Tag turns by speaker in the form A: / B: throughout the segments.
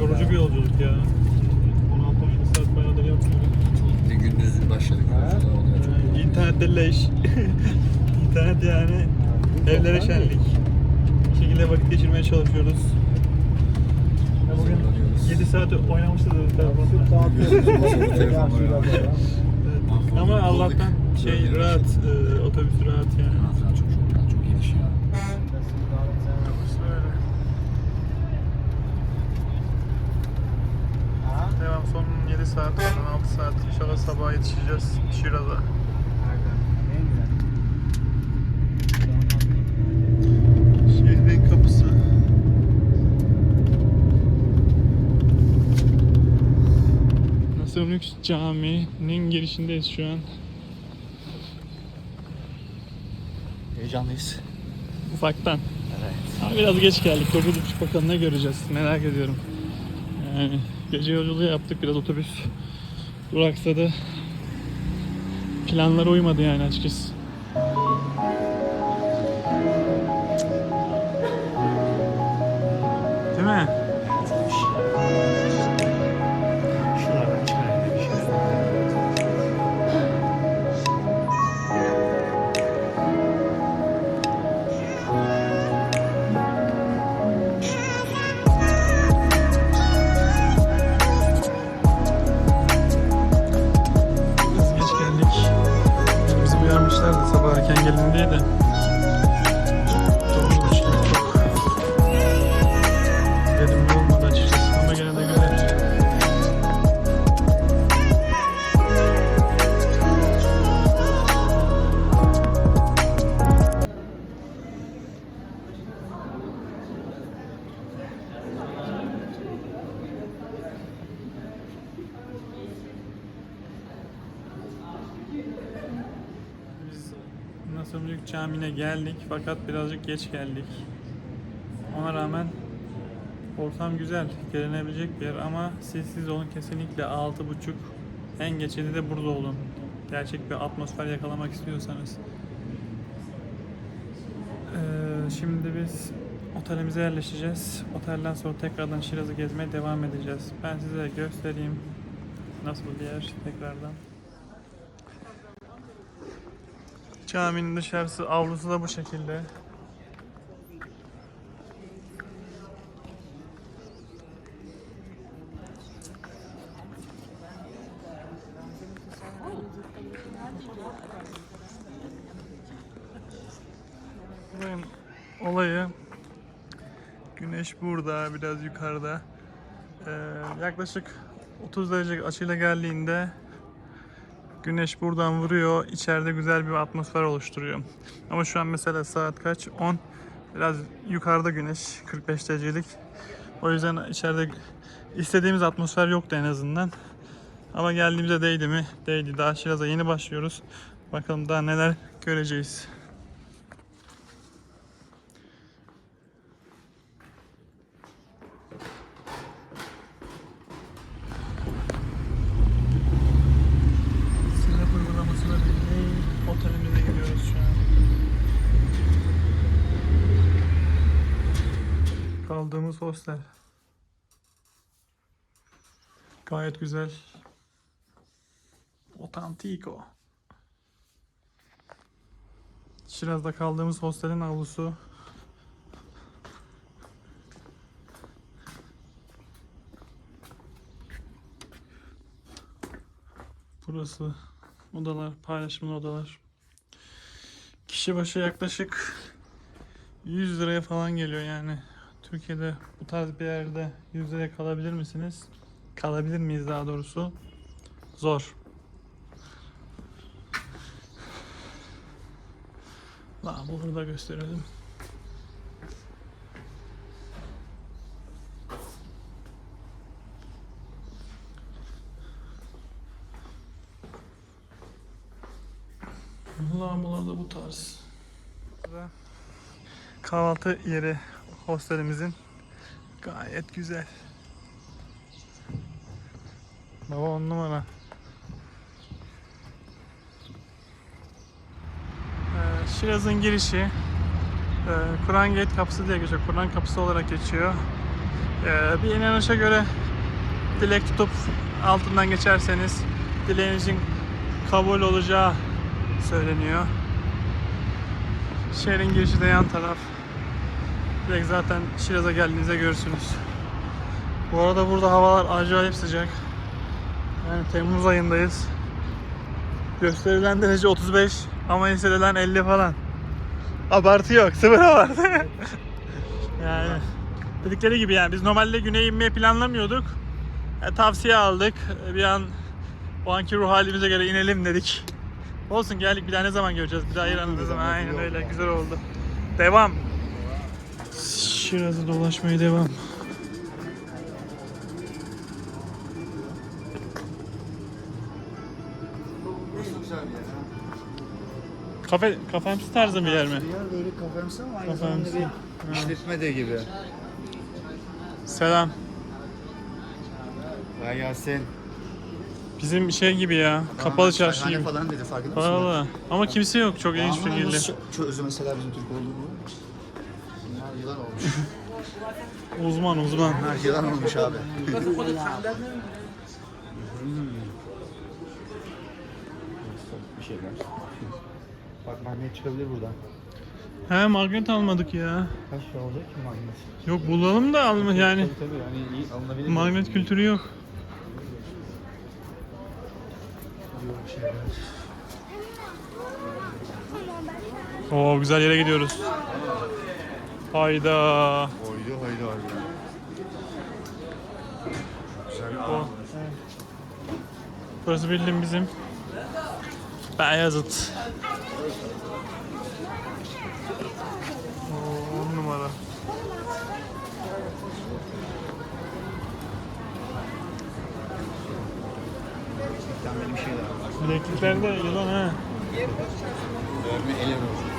A: Yorucu bir yolculuk ya. 16-17 saat bayağıdır yapmıyorum.
B: Bir gündüz başladık. yolculuğa oluyor.
A: Ee, İnternette leş. İnternet yani evlere şenlik. Bir şekilde vakit geçirmeye çalışıyoruz. Ya bugün
B: Zorlanıyoruz.
A: 7 saat oynamışız telefonla. Ama Allah'tan şey rahat, e, otobüs rahat yani.
B: Manzara çok çok çok geniş ya.
A: Böyle. Devam son 7 saat, 16 saat. İnşallah sabaha yetişeceğiz Şiraz'a. Şehrin kapısı. Nasırlük Camii'nin girişindeyiz şu an.
B: Heyecanlıyız.
A: Ufaktan.
B: Evet.
A: Ama biraz geç geldik. 9.30 bakalım ne göreceğiz. Merak ediyorum. Yani gece yolculuğu yaptık. Biraz otobüs duraksadı. Planlara uymadı yani açıkçası. Geç geldik. Ona rağmen ortam güzel, gelinebilecek bir yer ama sessiz olun kesinlikle 6.30 en geçeni de burada olun. Gerçek bir atmosfer yakalamak istiyorsanız. Ee, şimdi biz otelimize yerleşeceğiz. Otelden sonra tekrardan Şiraz'ı gezmeye devam edeceğiz. Ben size göstereyim nasıl bir yer tekrardan. Caminin dışarısı, avlusu da bu şekilde. Buranın olayı güneş burada biraz yukarıda. Ee, yaklaşık 30 derece açıyla geldiğinde Güneş buradan vuruyor. içeride güzel bir atmosfer oluşturuyor. Ama şu an mesela saat kaç? 10. Biraz yukarıda güneş. 45 derecelik. O yüzden içeride istediğimiz atmosfer yoktu en azından. Ama geldiğimizde değdi mi? Değdi. Daha Şiraz'a yeni başlıyoruz. Bakalım daha neler göreceğiz. Sinep uygulamasına bindik. Otelimize gidiyoruz şu an. Kaldığımız hostel. Gayet güzel. Otantiko. Şiraz'da kaldığımız hostelin avlusu. Burası odalar, paylaşımlı odalar. Kişi başı yaklaşık 100 liraya falan geliyor yani. Türkiye'de bu tarz bir yerde yüzeye kalabilir misiniz? Kalabilir miyiz daha doğrusu? Zor. Lan bunu da gösterelim. Lağmalar da bu tarz. Kahvaltı yeri hostelimizin gayet güzel. Baba on numara. Ee, Şiraz'ın girişi e, Kur'an Gate kapısı diye geçiyor. Kur'an kapısı olarak geçiyor. Ee, bir inanışa göre dilek tutup altından geçerseniz dileğinizin kabul olacağı söyleniyor. Şehrin girişi de yan taraf. Direkt zaten Şiraz'a geldiğinizde görürsünüz. Bu arada burada havalar acayip sıcak. Yani Temmuz ayındayız. Gösterilen derece 35 ama hissedilen 50 falan. Abartı yok, sıfır abartı. yani dedikleri gibi yani biz normalde güneye inmeyi planlamıyorduk. E, tavsiye aldık. E, Bir an o anki ruh halimize göre inelim dedik. Olsun geldik bir daha ne zaman göreceğiz? Bir daha İran'ı ne zaman? Aynen öyle güzel oldu. Devam. Şiraz'ı dolaşmaya devam. Kafe, kafemsi tarzı bir yer mi?
B: Bir yer böyle kafemsi ama aynı
A: Kafemsi.
B: zamanda bir işletme de gibi.
A: Selam.
B: Kolay gelsin.
A: Bizim şey gibi ya. Kapalı çarşı gibi.
B: falan dedi farkında mısın?
A: Valla. Ama kimse yok. Çok ilginç bir şekilde.
B: çözü mesela bizim Türk. Bunlar yılan olmuş.
A: Uzman uzman.
B: Bunlar yılan olmuş abi. bir şeyler. Bak magnet çıkabilir buradan.
A: He magnet almadık ya.
B: Kaç lira olacak ki magnet?
A: Yok bulalım da alma yani.
B: Tabii tabii yani iyi alınabilir.
A: Magnet kültürü yok.
B: Bir şeyler.
A: Oo güzel yere gidiyoruz. Hayda.
B: Oydu oydu oydu. Güzel
A: O. Burası bildiğin bizim Beyazıt. Oo, on numara. Bilekliklerde yılan ha.
B: Dövme ele vurur.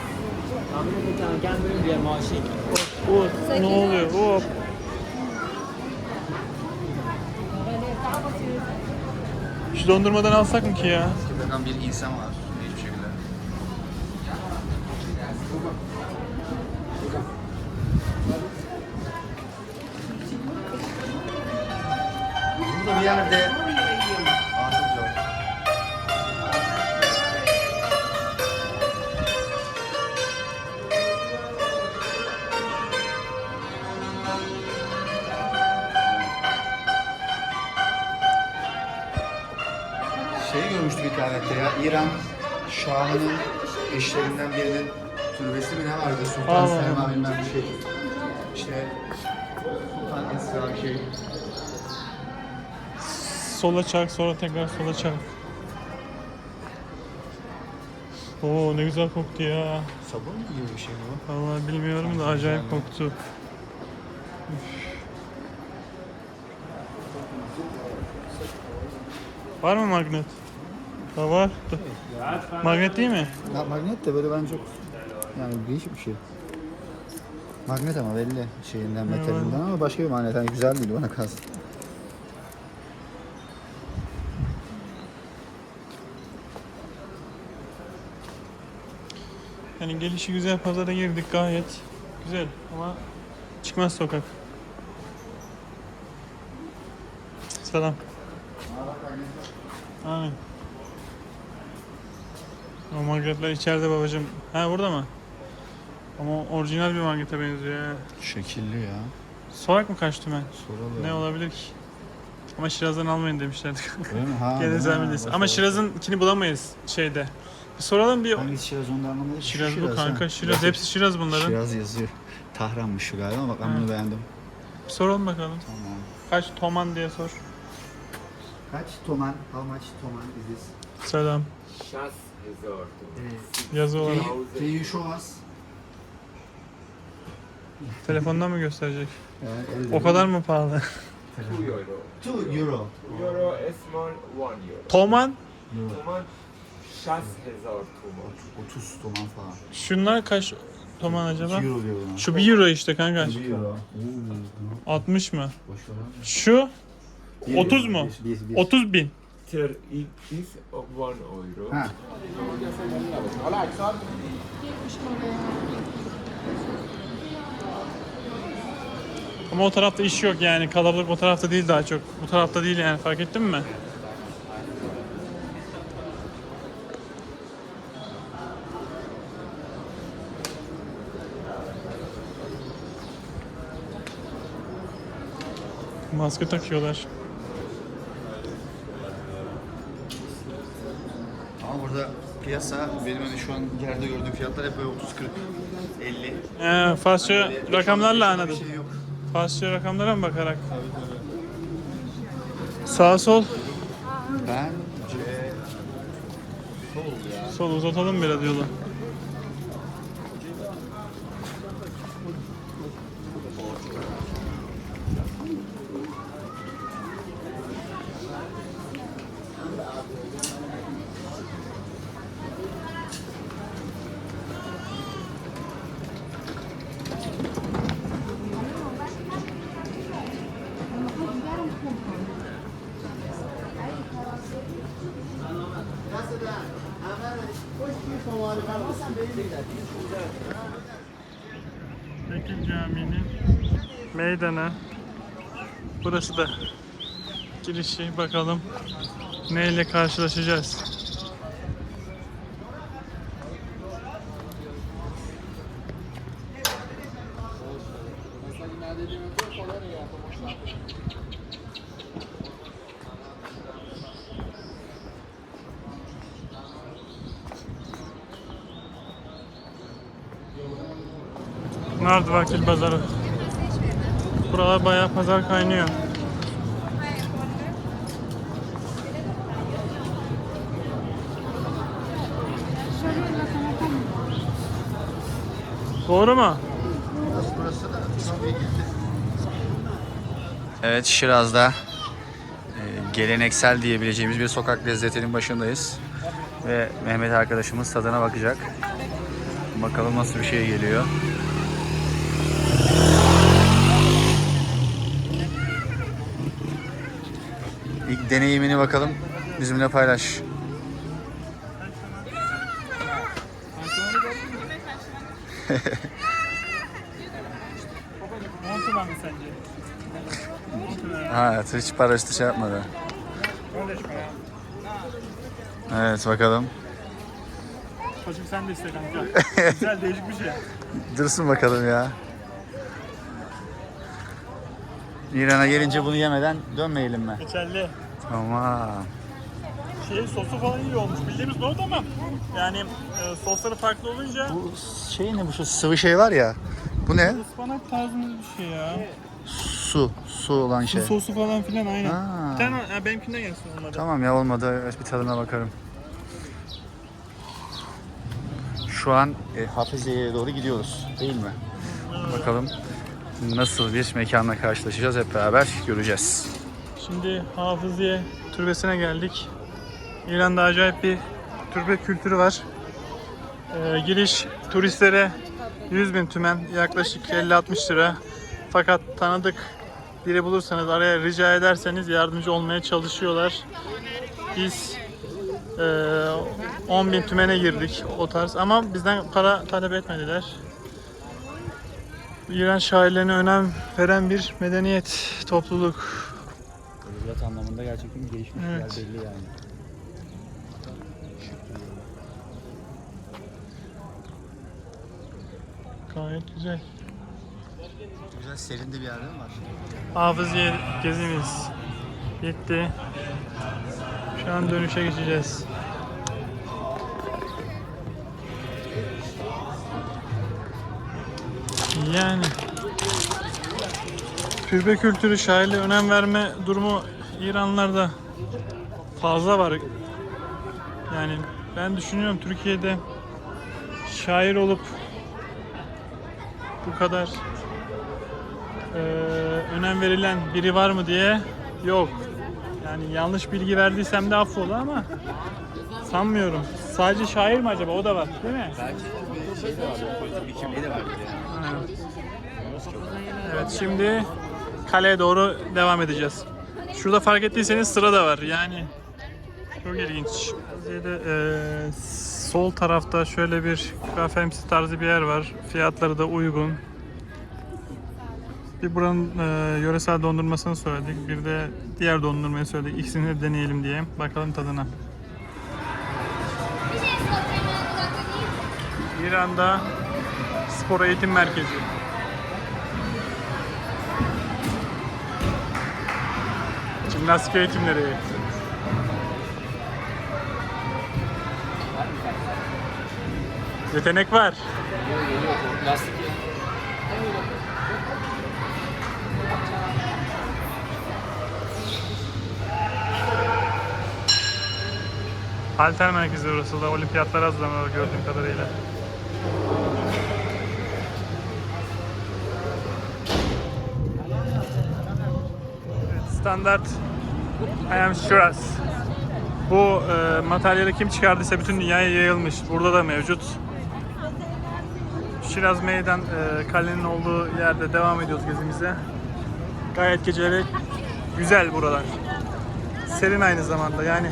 C: Ahmet bir tane gelmiyor diye maaşı.
A: Hop, ne oluyor? Hop. Şu dondurmadan alsak mı ki ya?
B: Bakan bir insan var hiçbir şekilde. Burada bir yerde internette ya, İran Şahı'nın eşlerinden birinin türbesi mi ne vardı? Sultan
A: Allah
B: Selma bilmem bir şey. İşte Sultan Esra bir şey.
A: Sola çark sonra tekrar sola çark. Oo ne güzel koktu ya.
B: Sabun gibi bir şey bu.
A: Vallahi bilmiyorum da acayip koktu. Üf. Var mı magnet? Dur. Magnet değil mi?
B: Ya magnet de böyle bence çok yani değişik bir şey. Magnet ama belli şeyinden metalinden ama başka bir magnet. Yani güzel değil bana kalsın.
A: Yani gelişi güzel pazara girdik gayet. Güzel ama çıkmaz sokak. Selam. Aynen. O magnetler içeride babacım. Ha burada mı? Ama orijinal bir magnete benziyor ya.
B: Şekilli ya.
A: Sorak mı kaçtı ben?
B: Soralım.
A: Ne olabilir ki? Ama Şiraz'dan almayın demişlerdi.
B: Öyle mi? Ha,
A: Gene
B: ha,
A: zahmet Ama. Şiraz'ınkini bulamayız şeyde. Bir soralım bir.
B: Hangisi Şiraz onu da anlamadım. Şu
A: Şiraz bu
B: ha.
A: kanka. Şiraz hepsi Şiraz bunların.
B: Şiraz yazıyor. Tahranmış şu galiba bak ben
A: Ha.
B: bunu beğendim.
A: Bir soralım bakalım.
B: Tamam.
A: Kaç Toman diye sor.
B: Kaç toman? How much toman is this?
A: Selam.
C: Şans
A: Yazı olarak.
B: Can you show us?
A: Telefondan mı gösterecek?
B: Elde
A: O kadar mı pahalı?
C: 2 euro.
B: 2 euro.
C: Euro small 1 euro.
A: Toman?
C: 50 hezar tuman.
B: 30 toman falan.
A: Şunlar kaç toman acaba?
B: 2 euro diyor buna.
A: Şu 1 euro işte kanka.
B: 1 euro. Oo,
A: 60 mı? Şu
B: Bir-
A: 30 mu?
B: bir- bir- bir-
A: 30 bin.
C: Ter is of 1 euro.
B: Ha.
A: Ama o tarafta iş yok yani. Kalabalık o tarafta değil daha çok. Bu tarafta değil yani fark ettin mi? Maske takıyorlar.
B: Ama burada piyasa benim hani şu an yerde gördüğüm fiyatlar hep böyle 30 40 50.
A: Ee, Farsça
B: Böyle
A: rakamlarla
B: bir
A: anladım.
B: şey yok.
A: Farsça rakamlara mı bakarak? Sağ sol,
B: Bence sol ya.
A: sol uzatalım biraz yolu. Bekir Camii'nin meydanı. Burası da girişi. Bakalım neyle karşılaşacağız. Pazarı. Buralar bayağı pazar kaynıyor. Doğru mu?
B: Evet Şiraz'da e, geleneksel diyebileceğimiz bir sokak lezzetinin başındayız. Ve Mehmet arkadaşımız tadına bakacak. Bakalım nasıl bir şey geliyor. Deneyimini bakalım bizimle paylaş. Ha hiç paraşütü şey yapmadı. Evet bakalım.
A: Koçum sen de iste kanka. Güzel değişik bir şey.
B: Dursun bakalım ya. İran'a gelince bunu yemeden dönmeyelim mi?
A: Geçerli.
B: Tamam.
A: Şey sosu falan iyi olmuş. Bildiğimiz nohut ama yani e, sosları farklı olunca
B: Bu şey ne bu şu sıvı şey var ya. Bu ne?
A: ıspanak tarzında bir şey ya.
B: Su. Su olan
A: Su
B: şey.
A: sosu falan filan aynen.
B: Ha.
A: Bir tane ha, benimkinden gelsin olmadı.
B: Tamam ya olmadı. Bir tadına bakarım. Şu an e, Hafize'ye doğru gidiyoruz değil mi? Bakalım nasıl bir mekanla karşılaşacağız hep beraber göreceğiz.
A: Şimdi Hafıziye türbesine geldik. İran'da acayip bir türbe kültürü var. Ee, giriş turistlere 100 bin tümen yaklaşık 50-60 lira. Fakat tanıdık biri bulursanız araya rica ederseniz yardımcı olmaya çalışıyorlar. Biz e, 10 bin tümene girdik o tarz ama bizden para talep etmediler. İran şairlerine önem veren bir medeniyet, topluluk.
B: Edebiyat anlamında gerçekten gelişmiş
A: bir yer Evet.
B: belli yani.
A: Gayet güzel.
B: Güzel serinde bir yerde mi var?
A: Hafıziye gezimiz bitti. Şu an dönüşe geçeceğiz. Yani türbe kültürü şairliğe önem verme durumu İranlılarda fazla var. Yani ben düşünüyorum Türkiye'de şair olup bu kadar e, önem verilen biri var mı diye yok. Yani yanlış bilgi verdiysem de affola ama sanmıyorum. Sadece şair mi acaba? O da var değil mi?
B: Belki şey de var. Bir kimliği de var.
A: Evet şimdi kaleye doğru devam edeceğiz. Şurada fark ettiyseniz sıra da var yani çok ilginç. Şeyde, eee, sol tarafta şöyle bir kafemsi tarzı bir yer var. Fiyatları da uygun. Bir buranın eee, yöresel dondurmasını söyledik. Bir de diğer dondurmayı söyledik. İkisini de deneyelim diye. Bakalım tadına. İran'da spor eğitim merkezi. Jimnastik eğitimleri. Yetenek var.
B: Lastik
A: Halter merkezi orası da olimpiyatlara hazırlanıyor gördüğüm kadarıyla. Evet, standart I am Shiraz. Bu e, materyali kim çıkardıysa bütün dünyaya yayılmış. Burada da mevcut. Şiraz Meydan e, kalenin olduğu yerde devam ediyoruz gezimize. Gayet geceleri güzel buralar. Serin aynı zamanda yani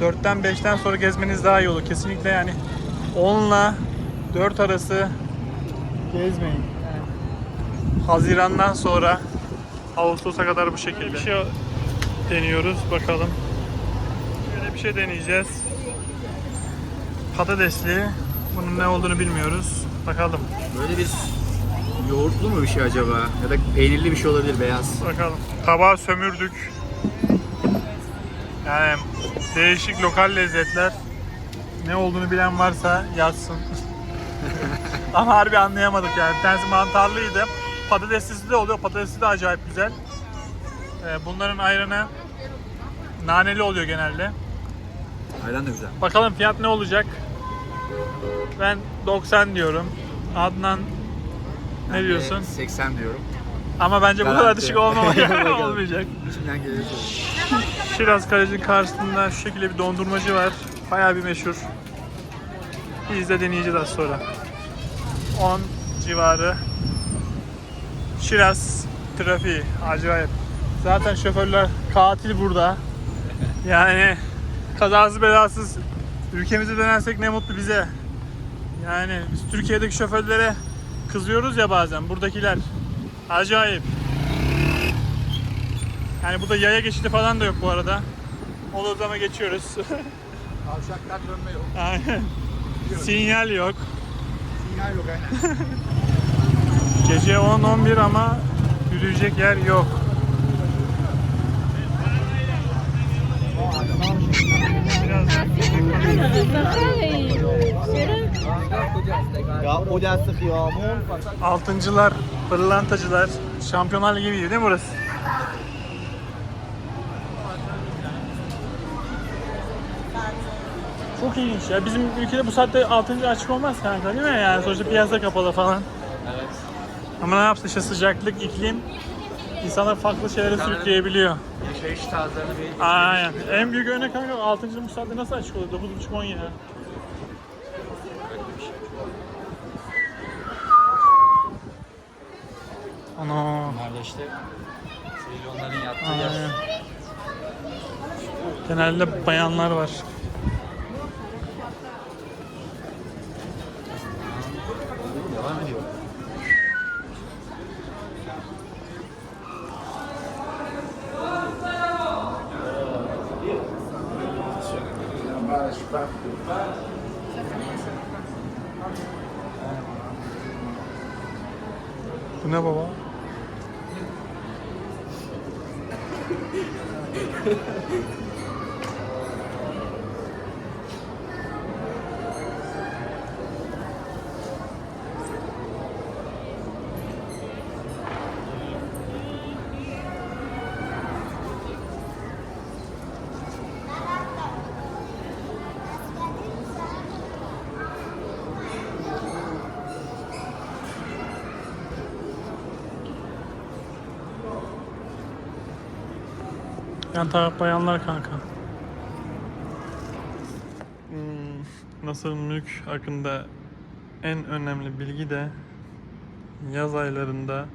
A: 4'ten 5'ten sonra gezmeniz daha iyi olur. Kesinlikle yani 10 ile 4 arası gezmeyin. Haziran'dan sonra Ağustos'a kadar bu şekilde. Bir şey deniyoruz bakalım. Böyle bir şey deneyeceğiz. Patatesli. Bunun ne olduğunu bilmiyoruz. Bakalım.
B: Böyle bir yoğurtlu mu bir şey acaba? Ya da peynirli bir şey olabilir beyaz.
A: Bakalım. Tabağı sömürdük. Yani değişik lokal lezzetler. Ne olduğunu bilen varsa yazsın. Ama harbi anlayamadık yani. Bir tanesi mantarlıydı. Patateslisi de oluyor. Patatesli de acayip güzel. Ee, Bunların ayranı naneli oluyor genelde.
B: Ayran da güzel.
A: Bakalım fiyat ne olacak? Ben 90 diyorum. Adnan ne diyorsun?
B: 80 diyorum.
A: Ama bence bu kadar
B: Garanti.
A: düşük olmamak
B: Bakalım.
A: olmayacak.
B: İçimden gelir.
A: Şiraz Kalecinin karşısında şu şekilde bir dondurmacı var. Bayağı bir meşhur. Biz de deneyeceğiz az sonra. 10 civarı. Şiraz trafiği. Acayip. Zaten şoförler katil burada. Yani kazasız belasız ülkemize dönersek ne mutlu bize. Yani biz Türkiye'deki şoförlere kızıyoruz ya bazen. Buradakiler acayip. Yani burada yaya geçidi falan da yok bu arada. Olur zaman geçiyoruz.
B: Kavşaktan dönme yok.
A: Aynen. Sinyal yok.
B: Sinyal yok aynen.
A: Gece 10-11 ama yürüyecek yer yok. Biraz
D: Ya o sık yağmur.
A: Altıncılar, pırlantacılar, şampiyonlar ligi gibi değil mi burası? Çok ilginç ya. Bizim ülkede bu saatte 6. açık olmaz kanka değil mi? Yani sonuçta piyasa kapalı falan.
B: Evet.
A: Ama ne yapsın işte sıcaklık, iklim insanları farklı şeylere sürükleyebiliyor.
B: Yaşayış tarzlarını bir
A: Aynen. En büyük örnek kanka 6. bu saatte nasıl açık oluyor? 9.30 10 ya. Ana.
B: Bunlar da işte trilyonların yattığı yer.
A: Genelde bayanlar var.
B: Devam ediyor.
A: Bu ne baba? Yan taraf bayanlar kanka. Hmm, nasıl mülk hakkında en önemli bilgi de yaz aylarında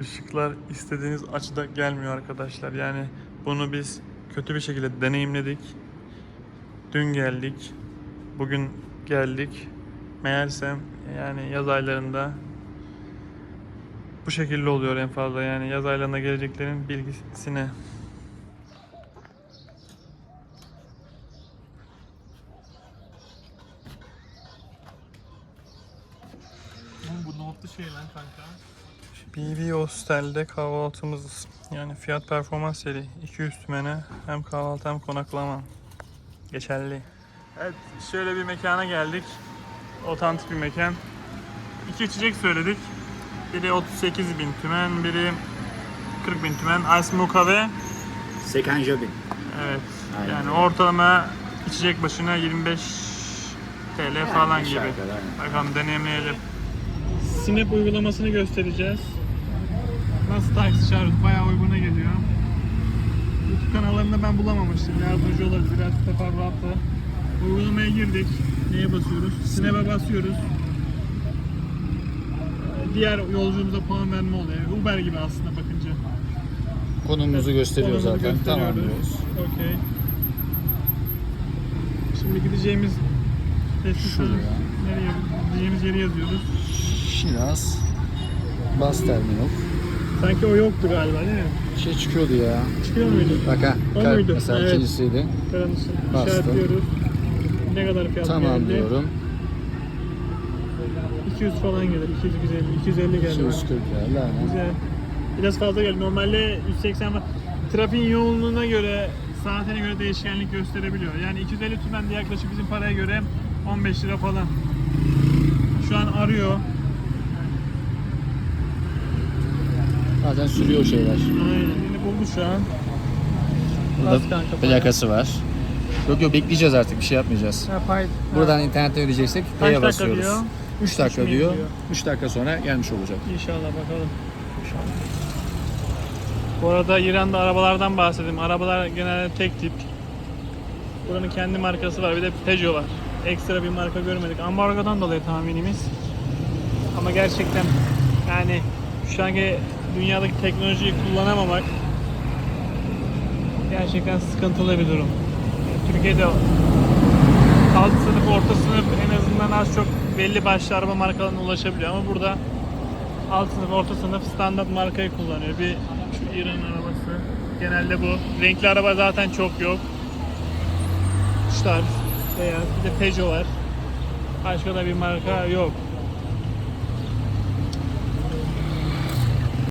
A: ışıklar istediğiniz açıda gelmiyor arkadaşlar. Yani bunu biz kötü bir şekilde deneyimledik. Dün geldik. Bugün geldik. Meğersem yani yaz aylarında bu şekilde oluyor en fazla yani yaz aylarında geleceklerin bilgisine. Bu notlu şey lan kanka. BB Hostel'de kahvaltımız yani fiyat performans seri 200 tümene hem kahvaltı hem konaklama geçerli. Evet şöyle bir mekana geldik. Otantik bir mekan. İki içecek söyledik. Biri 38 bin tümen, biri 40 bin tümen. Ice mocha ve
B: Sekan Jobin.
A: evet
B: Aynen
A: yani ortalama içecek başına 25 TL falan gibi. Bakalım deneyimleyelim. Snap uygulamasını göstereceğiz. Nasıl taksi çağırıyoruz? Bayağı uyguna geliyor. YouTube kanallarında ben bulamamıştım. Yardımcı olabilir. Biraz teferruatlı. Uygulamaya girdik. Neye basıyoruz? Snap'e basıyoruz. Ee, Diğer yolculuğumuza puan verme oluyor. Uber gibi aslında bakınca.
B: Konumuzu gösteriyor
A: Konumuzu
B: zaten. Tamam diyoruz.
A: Okey. Şimdi gideceğimiz
B: Şuraya.
A: nereye gideceğimiz yeri yazıyoruz.
B: Şiraz Bas Terminal.
A: Sanki o yoktu galiba değil mi?
B: Bir şey çıkıyordu ya.
A: Çıkıyor muydu?
B: Bak ha.
A: O
B: kar-
A: muydu?
B: Mesela
A: Evet.
B: ikincisiydi.
A: Karanlısı.
B: Bastım.
A: İşaretliyoruz. Ne kadar fiyat
B: Tamam
A: geldi?
B: diyorum.
A: 200 falan gelir. 200, 250, 250 geldi.
B: 240 lira. Aynen.
A: Güzel. Biraz fazla geldi. Normalde 180 var. Trafiğin yoğunluğuna göre, saatine göre değişkenlik gösterebiliyor. Yani 250 tümen de yaklaşık bizim paraya göre 15 lira falan. Şu an arıyor.
B: Zaten sürüyor şeyler.
A: Aynen. Beni buldu şu an. Bas kanka,
B: Burada
A: para.
B: plakası var. Yok yok bekleyeceğiz artık bir şey yapmayacağız.
A: Ha, pay-
B: Buradan internetten ödeyeceksek
A: dakika
B: basıyoruz.
A: diyor?
B: 3 dakika diyor? 3 dakika sonra gelmiş olacak.
A: İnşallah bakalım. İnşallah. Bu arada İran'da arabalardan bahsedeyim. Arabalar genelde tek tip. Buranın kendi markası var. Bir de Peugeot var. Ekstra bir marka görmedik. Ambargodan dolayı tahminimiz. Ama gerçekten yani şu anki dünyadaki teknolojiyi kullanamamak gerçekten sıkıntılı bir durum. Türkiye'de alt sınıf, orta sınıf en azından az çok belli başlı araba markalarına ulaşabiliyor ama burada alt sınıf, orta sınıf standart markayı kullanıyor. Bir şu İran arabası. Genelde bu. Renkli araba zaten çok yok. Şu tarz. Bir de Peugeot var. Başka da bir marka yok.